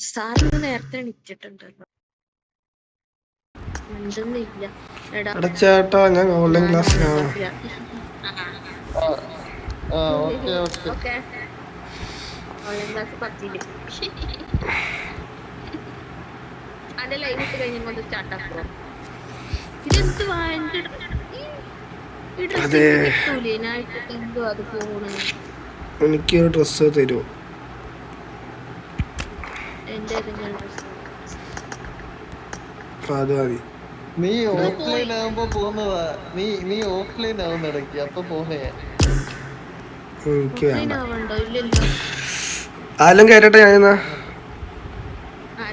സാറിന് നേരത്തെ എണീറ്റിട്ടുണ്ടല്ലോ. മിണ്ടുന്നില്ല. എടാ ചേട്ടാ ഞാൻ ഓൺലൈൻ ഓക്കെ ക്ലാസ് പത്തിൽ. അന്റെ ലൈവ് ഇട്ട് കഴിഞ്ഞപ്പോ സ്റ്റാർട്ട് ആക്കുക ഇതെന്ത് വാങ്ങി അതെ. കിട്ടൂലേ? ഞാൻ ഇട്ടിട്ട് എന്തോ അത് പോണേ. എനിക്കൊരു ഡ്രസ്സ് തരുമോ എന്റെ ഏതെങ്കിലും dress. അത് മതി നീ ഓഫ്ലൈൻ ആവുമ്പോ പോകുന്നതാ നീ നീ ഓഫ്ലൈൻ ആവുന്ന ഇടയ്ക്ക്. അപ്പൊ ഇല്ലല്ലോ. ആരും കയറ്റട്ടെ ഞാനിന്നാ ആ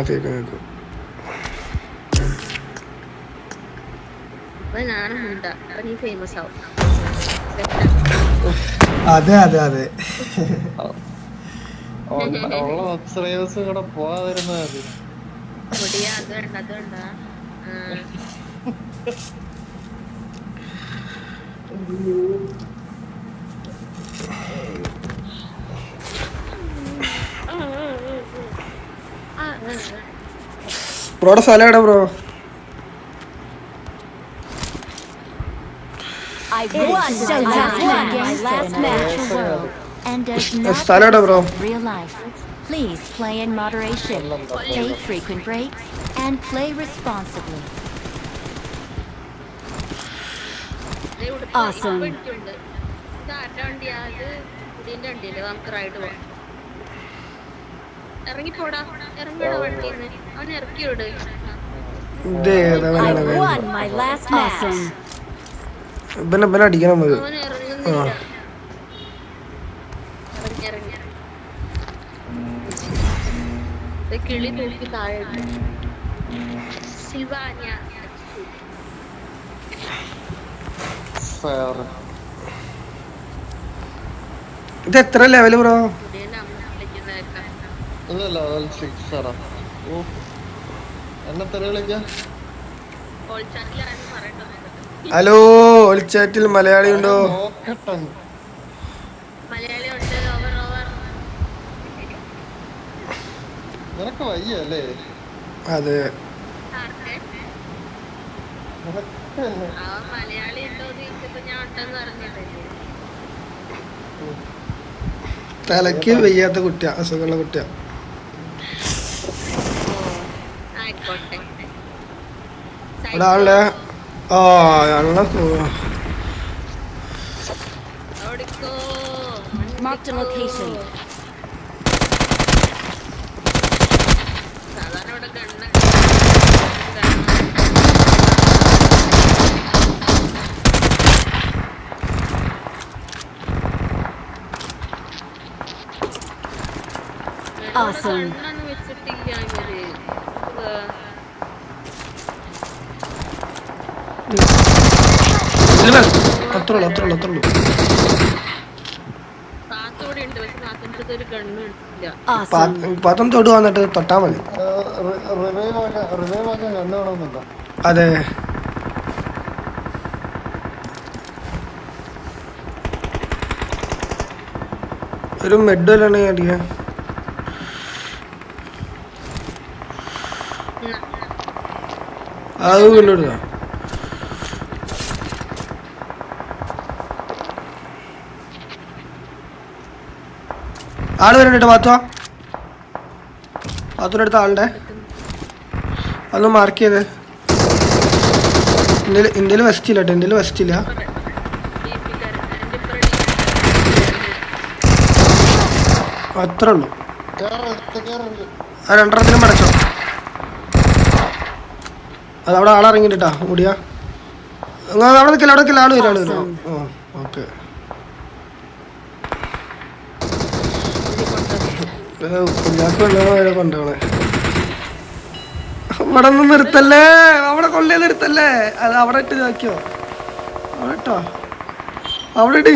കേൾക്കാം കേൾക്കാം അപ്പൊ ഞാനും മുണ്ട. അപ്പൊ നീ ഫേമസ് ആവും. അതെ അതെ അതെ. ഉള്ള സബ്സ്ക്രൈബേഴ്സും കൂടെ. ബ്രോയുടെ സ്ഥലം എവിടെ bro? I won my last match, my last match world, and does not സ്ഥലം എവിടെ bro represent real life. Please play in moderation, take frequent breaks, and play responsibly. ദേ ഉടുപ്പ് Awesome. ഇപ്പൊ എനിക്കുണ്ട്. ഇത് ആരുടെ വണ്ടിയാ? ഇത് കുടീന്റെ വണ്ടിയല്ലേ? നമുക്ക് റൈഡ് പോവാം. ഇറങ്ങിപ്പോടാ ഇറങ്ങിയോടാ വണ്ടിന്ന് അവൻ ഇറക്കി വിട് ഇത് ഏതവനാണ് I won my last match. ഇവനെ ഇവനെ അടിക്കണം നമുക്ക് ഇതെത്ര ആ. കിളി താഴെ ഇത് എത്ര ലെവൽ ബ്രോ ലെവൽ സിക്സ് ആടാ ഓ എന്നെ തെറി വിളിക്കാം? ഹലോ ഒളിച്ചാറ്റിൽ മലയാളി ഉണ്ടോ അതെ തലക്ക് വയ്യാത്ത കുട്ടിയാ അസുഖമുള്ള കുട്ടിയാ. ഇവിടെ ആളുടെ ആ ഞങ്ങളെ Marked a location. Awesome. അത്രേ ഉള്ളൂ ഉള്ളൂ ഉള്ളൂ. തൊടു വന്നിട്ട് തൊട്ടാ മതി. അതെ. ഒരു മെഡ് വല്ലാണ് അടിക്കാൻ അത് കൊണ്ടുവിടുക ആൾ വരുന്നുണ്ട് ബാത്തു പാത്തോടെ അടുത്ത ആളുടെ ഒന്ന് മാർക്ക് ചെയ്ത്. ഇന്ത്യയിൽ ഇന്ത്യയിൽ വെസ്റ്റ് ഇല്ല കേട്ടോ ഇന്ത്യയിൽ വെസ്റ്റ് അത്രേ ഉള്ളൂ. ആ രണ്ടെണ്ണത്തിലും മടച്ചോ അതവിടെ ആളിറങ്ങിട്ടാ അങ്ങ് അവിടെ നിൽക്കില്ല അവിടെ നിൽക്കില്ല ആൾ വരും ആൾ വരും. ഓക്കെ. കൊണ്ടുപോണേ അവിടെ നിന്ന് നിർത്തല്ലേ? അവിടെ കൊള്ളേ നിർത്തല്ലേ? അത് അവിടെ ഇട്ട് ഇതാക്കിയോ? അവിടെ ഇട്ടോ? അവിടെ ഇട്.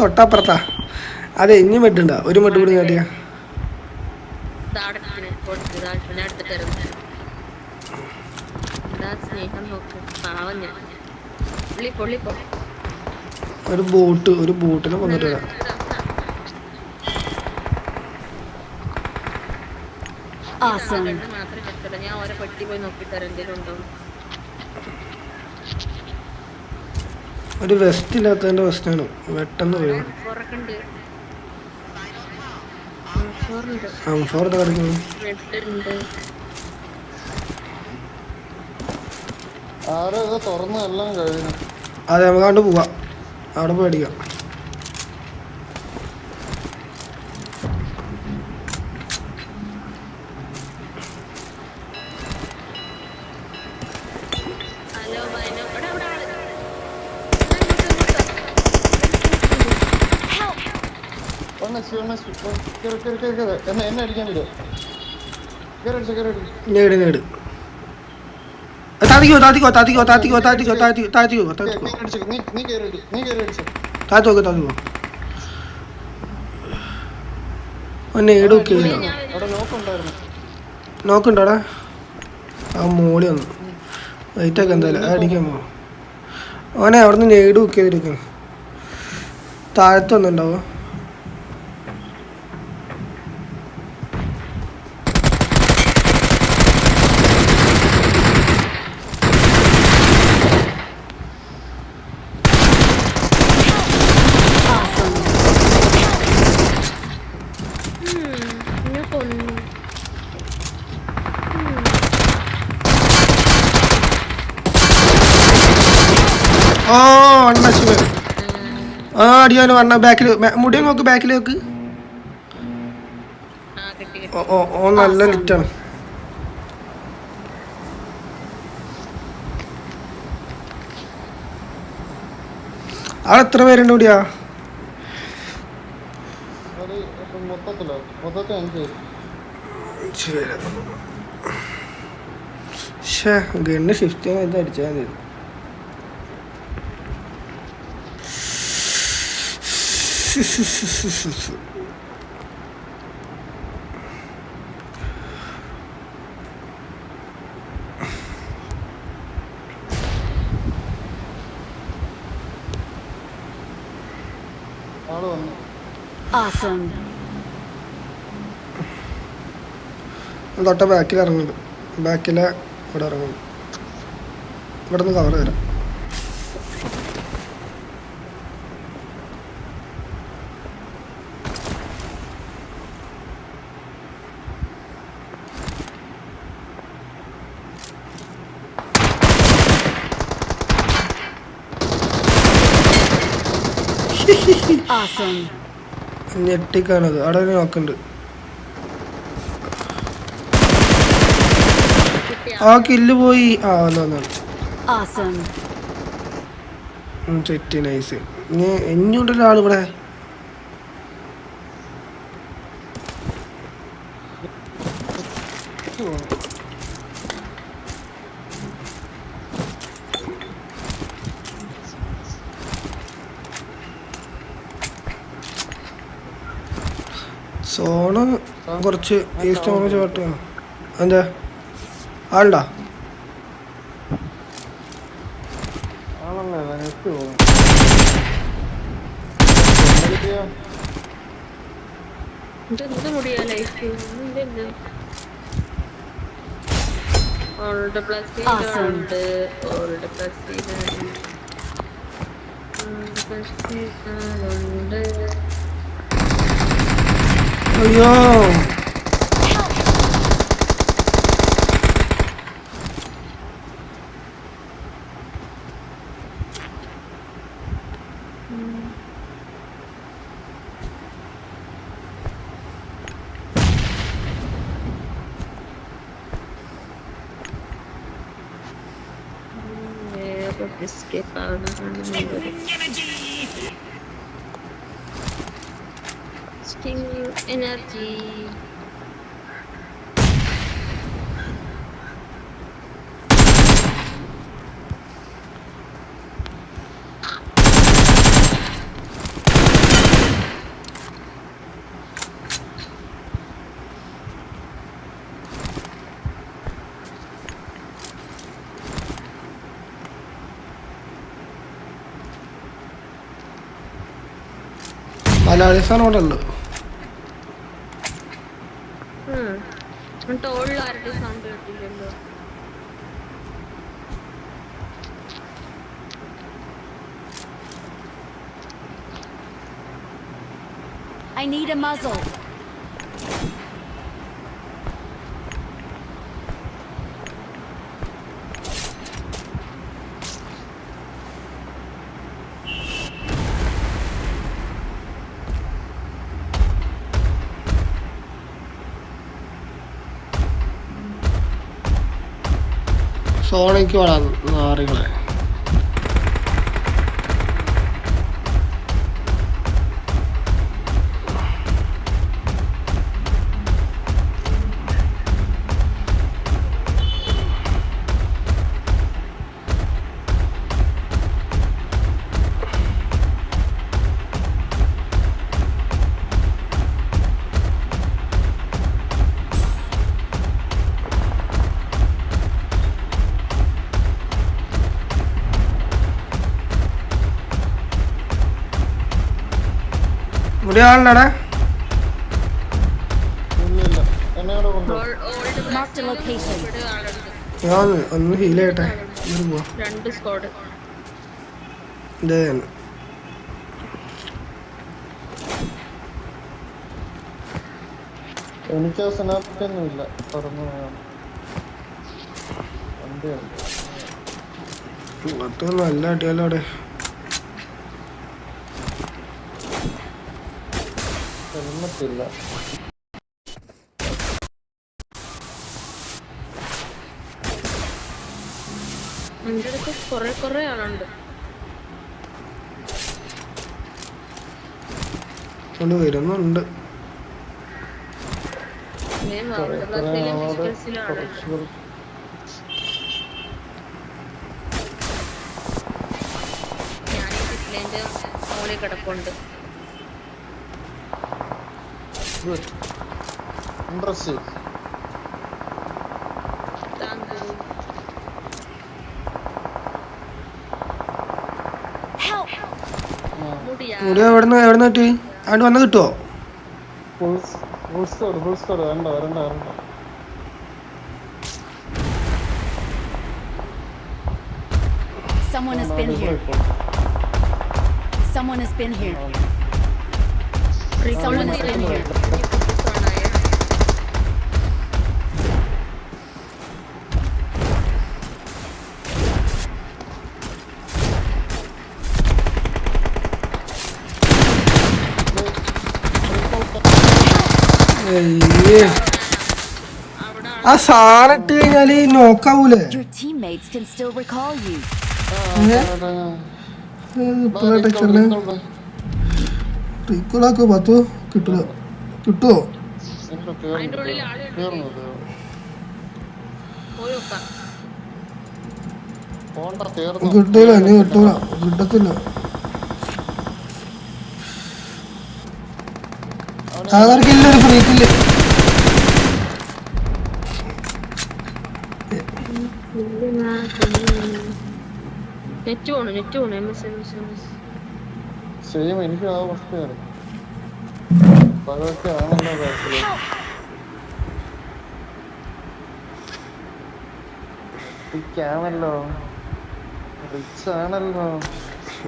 തൊട്ടപ്പുറത്താ. അതെ ഇനി മെഡുണ്ടാ ഒരു മെഡ് കൂടി എന്താ സ്നേഹം നോക്ക്. പാവം ഞാൻ. ഒരു ബോട്ട് ഒരു ബോട്ടിന് വന്നിട്ട് വരാം. ഞാൻ ഓരോ പെട്ടി പോയി നോക്കിട്ട് എന്തെങ്കിലും ഉണ്ടോ? ഒരു വെസ്റ്റ് ഇല്ലാത്തതിന്റെ വെസ്റ്റാണ് പെട്ടെന്ന് വീഴും അംഫോർ കിടക്കുന്നു ബ്രെഡ് ഉണ്ട് ആരോ ഇത് തുറന്ന് എല്ലാം അതെ നമുക്ക് അങ്ങോട്ട് പോവാം. അവിടെ കേറി കേറി എന്നെ എന്നെ അടിക്കാൻ വരും കയറി അടിച്ചു കയറി നേട് നേട് അടിച്ചു നീ നീ കേറി അടി നീ കേറി അടിച്ചു താത്തോക്കെ താത്തിക്കോ ഒന്ന് ഏടൊക്കെ അവിടെ നോക്കുണ്ടായിരുന്നു നോക്കണ്ടോ അവിടെ ആ മോളി വന്നു. വൈറ്റൊക്കെ എന്തായാലും അടിക്കാൻ പോവാം. ഓനെ അവിടെ നിന്ന് ഒക്കെ ബുക്ക് ചെയ്തിരിക്കുന്നു. താഴത്ത് വന്നിട്ടുണ്ടാവോ Awesome. എന്നെ കൊന്നു ഓ അണ്ണ ശിവ ആ അടിയാനോ അണ്ണ ബാക്കിൽ മുടി നോക്ക് ബാക്കിൽ നോക്ക്. ആ കിട്ടി കിട്ടി. ഓ ഓ ഓ നല്ല ലിറ്റാണ് അവിടെ എത്ര പേരുണ്ട് കൂടിയാ അത് ഇപ്പൊ മൊത്തത്തിലോ മൊത്തത്തിൽ അഞ്ച് ഷേ ഗണ്ണ് ഷിഫ്റ്റ് ചെയ്യാൻ ഇത് അടിച്ചാൽ മതി ആൾ. തൊട്ട ബാക്കിൽ ഇറങ്ങുന്നുണ്ട് ബാക്കിലെ ഇവിടെ ഇറങ്ങുന്നുണ്ട്. ഇവിടെ നിന്ന് കവർ തരാം. ഞെട്ടിക്കാണത്. അവിടെ ഒരു നോക്കുന്നുണ്ട് ആ കില്ല് പോയി. ആ വന്നു. സെറ്റ് നൈസ് ഇനി ഇനിയുണ്ടല്ലോ ആൾ സോണ് കുറച്ച് ഈസ്റ്റ് സ്റ്റോണ് പാട്ട് എന്താ ആളുണ്ടാ? Old plus old old plus old plus. ഉണ്ട്. ഓൾഡ് പ്ലസ് ഉണ്ട് അയ്യോ വേറെ giving you energy. മലയാളി സാധനം അവിടെ need a muzzle. സോണയ്ക്ക് വളാം നാറികളെ ആളുണ്ട് ഞാൻ ഒന്ന് ഹീൽ ചെയ്യട്ടെ. രണ്ട് സ്ക്വാഡ് ഇതേ എനിക്ക് സ്നാപ്പൊന്നും ഇല്ല. തുറന്നു മൊത്തം നല്ല അടിയാലോ അവിടെ. ഹെൽമെറ്റ് ഇല്ല എന്റെ അടുത്ത് കുറെ കുറെ ആളുണ്ട്. കൊണ്ട് വരുന്നുണ്ട്. ഞാൻ കിട്ടുമോ full full squad full squad വരണ്ട വരണ്ട വരണ്ട Someone has been here. Someone has been here. Someone is in here. ആ സാറിട്ട് കഴിഞ്ഞാൽ നോക്കാവൂലേ Your റീക്കോളാക്കോ പത്തോ കിട്ടൂല. കിട്ടുമോ കിട്ടില്ല ഇനി കിട്ടൂല. കിട്ടത്തില്ല. ആധാർക്കില്ല ഒരു ഫ്രീക്കില്ല നെറ്റ് പോണു നെറ്റ് പോണു. M S M S M S same എനിക്ക് ആ അവസ്ഥയാണ്. അപ്പൊ അതൊക്കെ ആണല്ലോ കാര്യത്തിൽ. ണല്ലോ റിച്ച് ആണല്ലോ.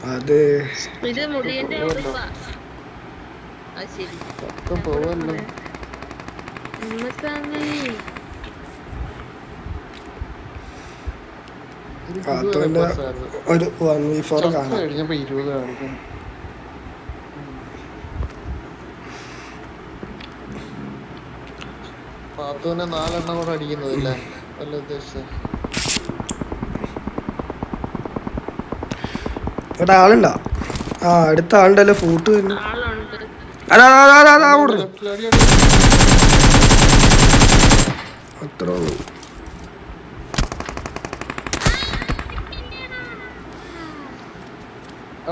അതെ. ഇത് മുടിയന്റെ ഉടുപ്പാ അത് ശരി. ഒക്കെ പോവല്ലോ. ഒരു വൺ വി ഫോർ കാണാം. കഴിഞ്ഞപ്പോ ഇരുപത് കാണിക്കുന്നു. പാത്തുവിനെ നാലെണ്ണം കൂടെ അടിക്കുന്നതല്ലേ? അല്ല ഉദ്ദേശിച്ചത് ഇവിടെ ആളുണ്ടോ? ആ അടുത്ത ആളുണ്ടല്ലോ ഫൂട്ട് തന്നെ. അത്ര.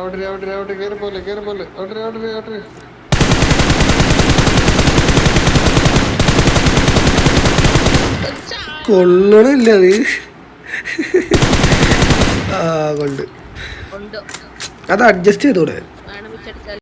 അവിടെ അവിടെ അവിടെ കയറി പോലെ കയറി പോലെ. അവിടെ അവിടെ അവിടെ. കൊള്ളണില്ല അത് ആ കൊണ്ട് അത് അഡ്ജസ്റ്റ് ചെയ്തൂടെ.